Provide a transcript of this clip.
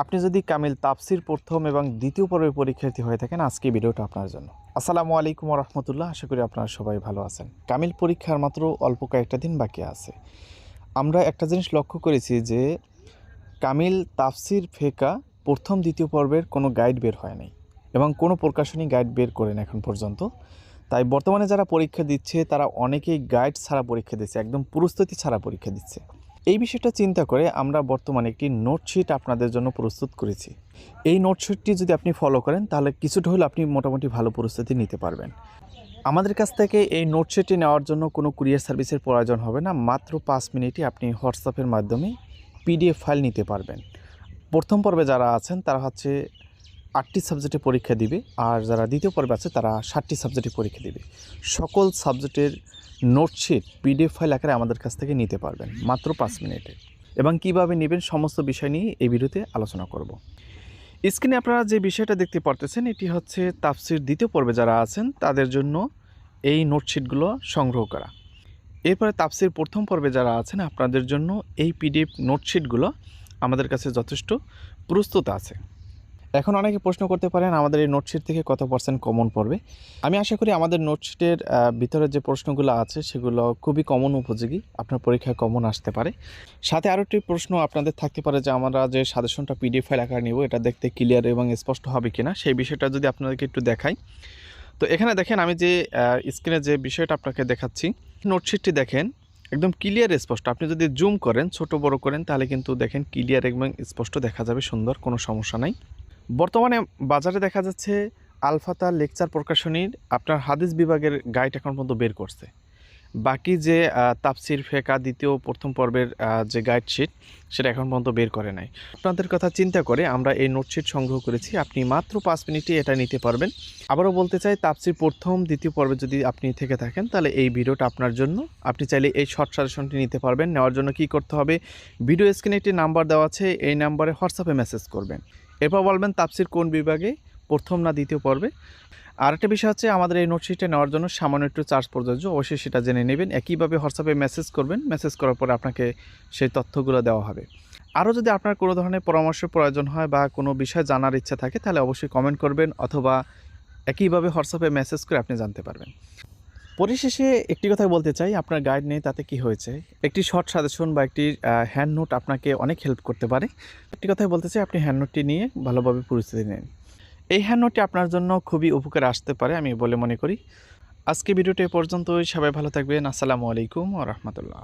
আপনি যদি কামিল তাপসির প্রথম এবং দ্বিতীয় পর্বের পরীক্ষার্থী হয়ে থাকেন, আজকে ভিডিওটা আপনার জন্য। আসসালামু আলাইকুম রহমতুল্লাহ আশা করি আপনারা সবাই ভালো আছেন। কামিল পরীক্ষার মাত্র অল্প কয়েকটা দিন বাকি আছে। আমরা একটা জিনিস লক্ষ্য করেছি যে, কামিল তাফসির ফেকা প্রথম, দ্বিতীয় পর্বের কোনো গাইড বের হয় নাই এবং কোনো প্রকাশনী গাইড বের করেন এখন পর্যন্ত। তাই বর্তমানে যারা পরীক্ষা দিচ্ছে, তারা অনেকেই গাইড ছাড়া পরীক্ষা দিচ্ছে, একদম প্রস্তুতি ছাড়া পরীক্ষা দিচ্ছে। এই বিষয়টা চিন্তা করে আমরা বর্তমানে একটি নোটশিট আপনাদের জন্য প্রস্তুত করেছি। এই নোটশিটটি যদি আপনি ফলো করেন, তাহলে কিছুটা হলে আপনি মোটামুটি ভালো প্রস্তুতি নিতে পারবেন। আমাদের কাছ থেকে এই নোটশিটটি নেওয়ার জন্য কোনো কুরিয়ার সার্ভিসের প্রয়োজন হবে না, মাত্র পাঁচ মিনিটে আপনি হোয়াটসঅ্যাপের মাধ্যমে পিডিএফ ফাইল নিতে পারবেন। প্রথম পর্বে যারা আছেন, তারা হচ্ছে আটটি সাবজেক্টে পরীক্ষা দিবে, আর যারা দ্বিতীয় পর্বে আছে, তারা ষাটটি সাবজেক্টে পরীক্ষা দিবে। সকল সাবজেক্টের নোটশিট পিডিএফ ফাইল আকারে আমাদের কাছ থেকে নিতে পারবেন, মাত্র পাঁচ মিনিটে। এবং কীভাবে নেবেন সমস্ত বিষয় নিয়ে এই ভিডিওতে আলোচনা করব। স্ক্রিনে আপনারা যে বিষয়টা দেখতে পারতেছেন, এটি হচ্ছে তাফসির দ্বিতীয় পর্বে যারা আছেন, তাদের জন্য এই নোটশিটগুলো সংগ্রহ করা। এরপরে তাফসির প্রথম পর্বে যারা আছেন, আপনাদের জন্য এই পিডিএফ নোটশিটগুলো আমাদের কাছে যথেষ্ট প্রস্তুত আছে। এখন অনেকে প্রশ্ন করতে পারেন, আমাদের এই নোটশিট থেকে কত পার্সেন্ট কমন পড়বে? আমি আশা করি আমাদের নোটশিটের ভিতরে যে প্রশ্নগুলো আছে, সেগুলো খুবই কমন উপযোগী। আপনার পরীক্ষায় কমন আসতে পারে। সাথে আরও একটি প্রশ্ন আপনাদের থাকতে পারে যে, আমরা যে সাজেশনটা পিডিএফ ফাইল আকারে নিব, এটা দেখতে ক্লিয়ার এবং স্পষ্ট হবে কিনা, সেই বিষয়টা যদি আপনাদেরকে একটু দেখাই। তো এখানে দেখেন, আমি যে স্ক্রিনে যে বিষয়টা আপনাকে দেখাচ্ছি নোটশিটটি দেখেন, একদম ক্লিয়ার স্পষ্ট। আপনি যদি জুম করেন, ছোট বড় করেন, তাহলে কিন্তু দেখেন ক্লিয়ার এবং স্পষ্ট দেখা যাবে, সুন্দর, কোনো সমস্যা নাই। বর্তমানে বাজারে দেখা যাচ্ছে আলফাতা লেকচার প্রকাশনীর আপনার হাদিস বিভাগের গাইড এখন পর্যন্ত বের করছে। বাকি যে তাপসির ফেকা দ্বিতীয় প্রথম পর্বের যে গাইডশিট সেটা এখন পর্যন্ত বের করে নাই। আপনাদের কথা চিন্তা করে আমরা এই নোটশিট সংগ্রহ করেছি। আপনি মাত্র পাঁচ মিনিটে এটা নিতে পারবেন। আবারও বলতে চাই তাপসির প্রথম, দ্বিতীয় পর্বে যদি আপনি থেকে থাকেন, তাহলে এই ভিডিওটা আপনার জন্য। আপনি চাইলে এই শর্ট সাজেশনটি নিতে পারবেন। নেওয়ার জন্য কি করতে হবে, ভিডিও স্ক্রিনে একটি নাম্বার দেওয়া আছে, এই নাম্বারে হোয়াটসঅ্যাপে মেসেজ করবেন। এরপর বলবেন তাপসির কোন বিভাগে? প্রথম না দ্বিতীয় পর্বে? আর একটা বিষয় হচ্ছে আমাদের এই নোটশিটটা নেওয়ার জন্য সামান্য একটু চার্জ প্রযোজ্য। অবশ্যই সেটা জেনে নেবেন। একইভাবে হোয়াটসঅ্যাপে মেসেজ করবেন। মেসেজ করার পরে আপনাকে সেই তথ্যগুলো দেওয়া হবে। আরও যদি আপনার কোনো ধরনের পরামর্শ প্রয়োজন হয় বা কোনো বিষয় জানার ইচ্ছা থাকে, তাহলে অবশ্যই কমেন্ট করবেন অথবা একইভাবে হোয়াটসঅ্যাপে মেসেজ করে আপনি জানতে পারবেন। পরিশেষে একটি কথা বলতে চাই, আপনার গাইড নেই, তাতে কি হয়েছে? একটি শর্ট সাজেশন বা একটি হ্যান্ড নোট আপনাকে অনেক হেল্প করতে পারে। একটি কথাই বলতে চাই, আপনি হ্যান্ড নোটটি নিয়ে ভালোভাবে পরিস্থিতি নেন। এই হ্যান্ড নোটটি আপনার জন্য খুবই উপকার আসতে পারে, আমি বলে মনে করি। আজকে ভিডিওটি পর্যন্ত সবাই ভালো থাকবেন, আসসালামু আলাইকুম ও রহমতুল্লাহ।